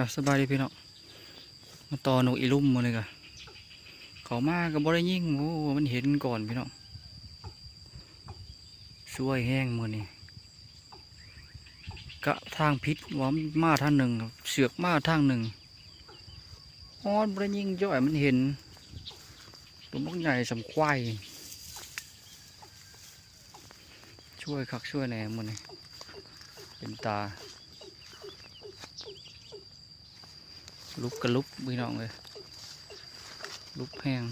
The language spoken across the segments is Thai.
อะสบายดีพี่น้องมาต่อนกอีลุ่มมาเลยกะเขามาก็บ่ได้ยิ่งโอ้มันเห็นก่อนพี่น้องช่วยแห้งมือนี่กะทางพิษว่ามันมาทางหนึ่งเสือกมาทางหนึ่งฮอนบ่ได้ยิงย่อยมันเห็นตัวมักใหญ่สำควายช่วยคักช่วยแหน่มือนี่เป็นตา ลุกกระลุกพี่น้องเลยลุกแห้ง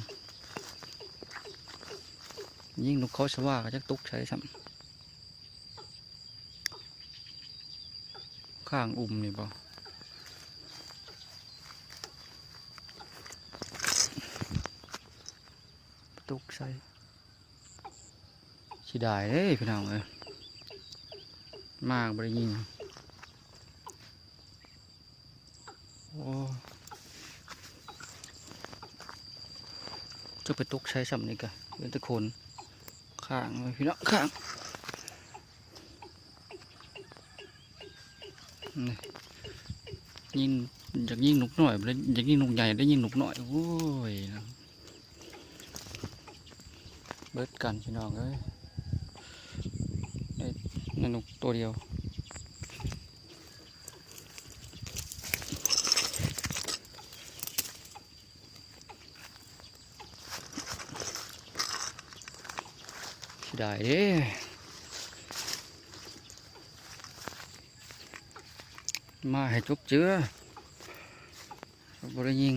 ยิ่งนกเขาสว่าก็จะตุกใช้ซ้ำข้างอุ่มนี่บ่ตุกใส่สิได้เด้พี่น้องเลยมากบริยิง โอ้ จะไปตุกใช้สำนี่กะเป็นตะคนข้างพี่น้องข้างนี่ยิงอยากยิงนกหน่อยได้อยากยิงนกใหญ่ได้ยิงนกหน่อยโอ้ยนะเบิดกันพี่น้องเอ้ยได้ได้นกตัวเดียว สิได้เด้มาให้จุกเจือบริยิง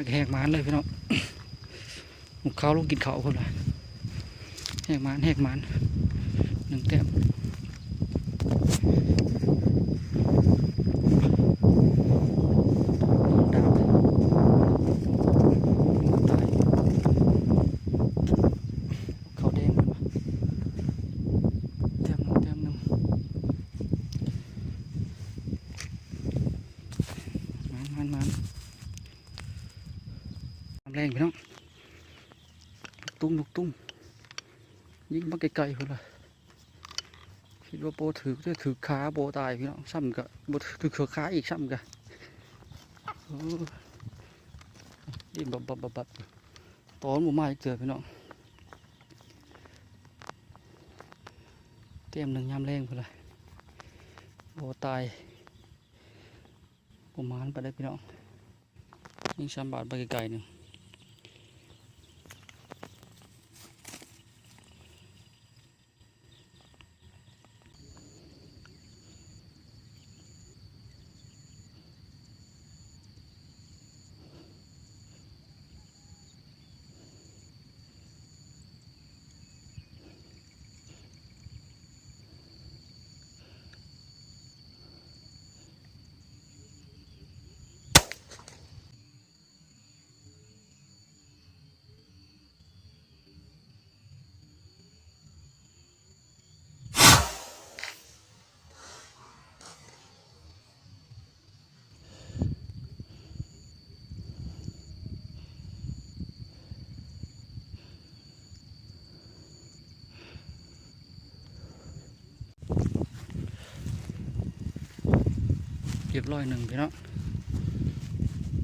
ากแหกมานเลยพี่น้องหมุกเขาลงกินเขาคนละแหกมานแหกมานหนึ่งเต็มดาวตายเขาแดงมันวะแต้มหนึ่งแต้มหนึ่งมันมันมันน้ำแรงพี่น้องตุ้มตุ้มยิงมาไกลๆคนละคิดว่าโปถือจะถือขาโปตายพี่น้องซ้ำกะโปถือเขือขาอีกซ้ำกะดิ้นบับบับบับบตอนหมูมาอีกเจอพี่น้องเตรียมหนึ่งยามแรงพุ่นละโบตายประมาณไปได้พี่น้องยิงสามบาทไปไกลๆหนึ่ง เรียบร้อยหนึ่งพี่น้อง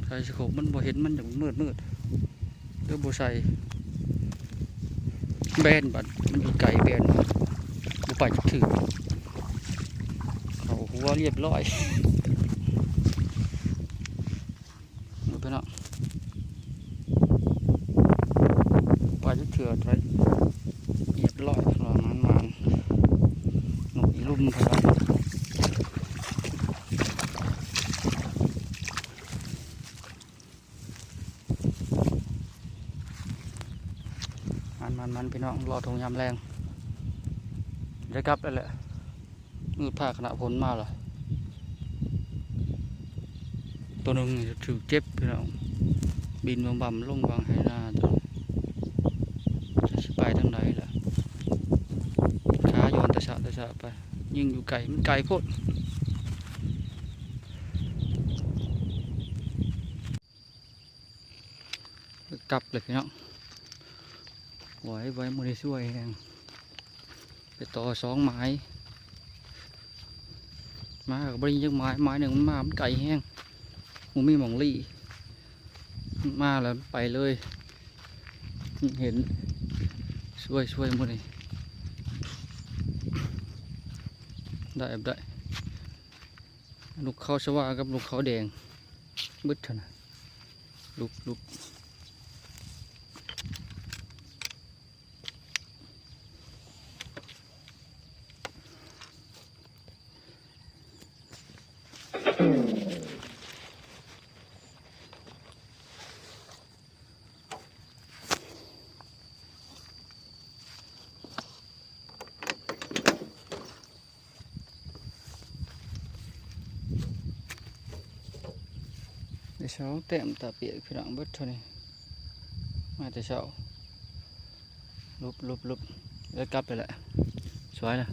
ใส่สโคปมันบ่เห็นมันอย่างมืดมืดเด้อบ่ใส่แบนบัดมันอยู่ไกลแบนบ่ไปจักถึงเขาหัวเรียบร้อยดูไปเนาะไปจักเถื่อไว้เรียบร้อยประมาณมันนกอีลุ่มเท่านั้นมัน มันพี่น้องรอทงยามแรงจะกลับแล้วแหละมืดผ้าขณะผลมาเหรอตัวหนึ่งถือเจ็บพี่น้องบินบำบำลงวางให้หน้าตัวจะสิไปทางไหนล่ะขาโยนตะฉะตะฉะไป ยิงอยู่ไกลมันไกลโพดกลับเลยพี่น้อง ไว้ไว้มือได้ช่วยแหงไปต่อสองไม้มากับบริยังไม้ไม้หนึ่งมันมามันไก่แห้งมูมีหมองลี่ มาแล้วไปเลย เห็นช่วยช่วยหมดเลยได้ได้ลูกเขาชวากับลูกเขาแดงบึดเถอะนะลูกลูก เดี๋ยวเช้าแต้มตาเปียกพี่น้องเบิดเท่านี้มาแต่เช้าลุบลุบลุบแล้วกลับไปแหละสวยนะ